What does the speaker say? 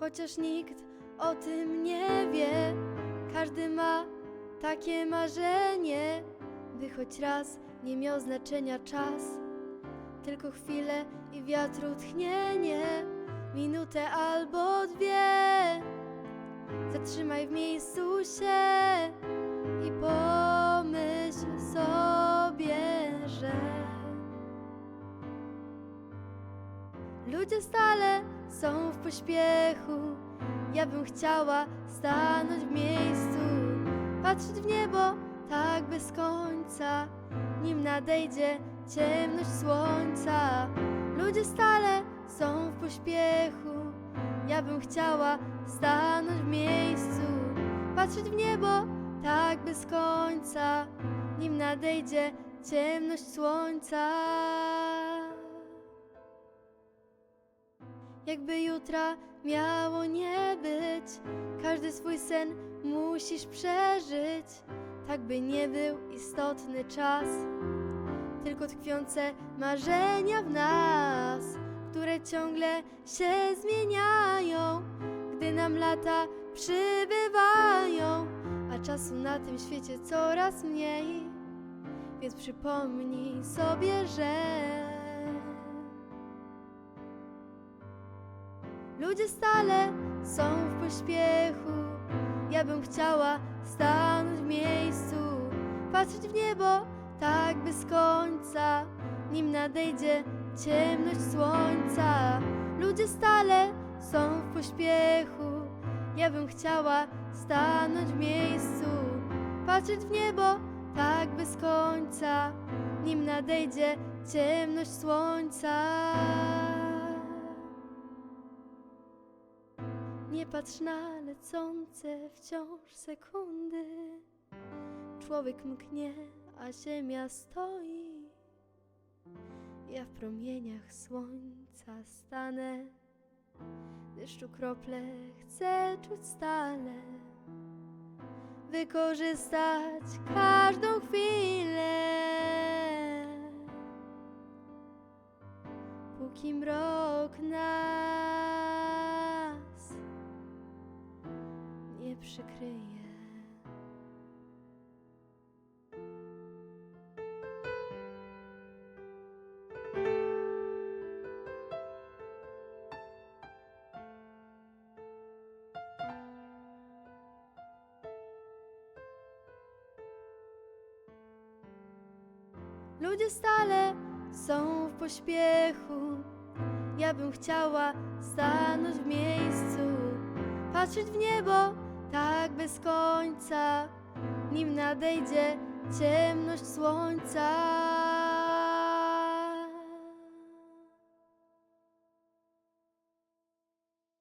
chociaż nikt o tym nie wie. Każdy ma takie marzenie, by choć raz nie miał znaczenia czas. Tylko chwilę i wiatru tchnienie, minutę albo dwie. Zatrzymaj w miejscu się ludzie stale są w pośpiechu. Ja bym chciała stanąć w miejscu, patrzeć w niebo tak bez końca, nim nadejdzie ciemność słońca. Ludzie stale są w pośpiechu. Ja bym chciała stanąć w miejscu, patrzeć w niebo tak bez końca, nim nadejdzie ciemność słońca. Jakby jutra miało nie być, każdy swój sen musisz przeżyć, tak by nie był istotny czas, tylko tkwiące marzenia w nas, które ciągle się zmieniają, gdy nam lata przybywają, a czasu na tym świecie coraz mniej, więc przypomnij sobie, że. Ludzie stale są w pośpiechu. Ja bym chciała stanąć w miejscu, patrzeć w niebo tak bez końca, nim nadejdzie ciemność słońca. Ludzie stale są w pośpiechu. Ja bym chciała stanąć w miejscu, patrzeć w niebo tak bez końca, nim nadejdzie ciemność słońca. Nie patrz na lecące wciąż sekundy. Człowiek mknie, a ziemia stoi. Ja w promieniach słońca stanę. Deszczu krople chcę czuć stale. Wykorzystać każdą chwilę. Póki mrok nas przykryje. Ludzie stale są w pośpiechu. Ja bym chciała stanąć w miejscu, patrzeć w niebo tak bez końca, nim nadejdzie ciemność słońca.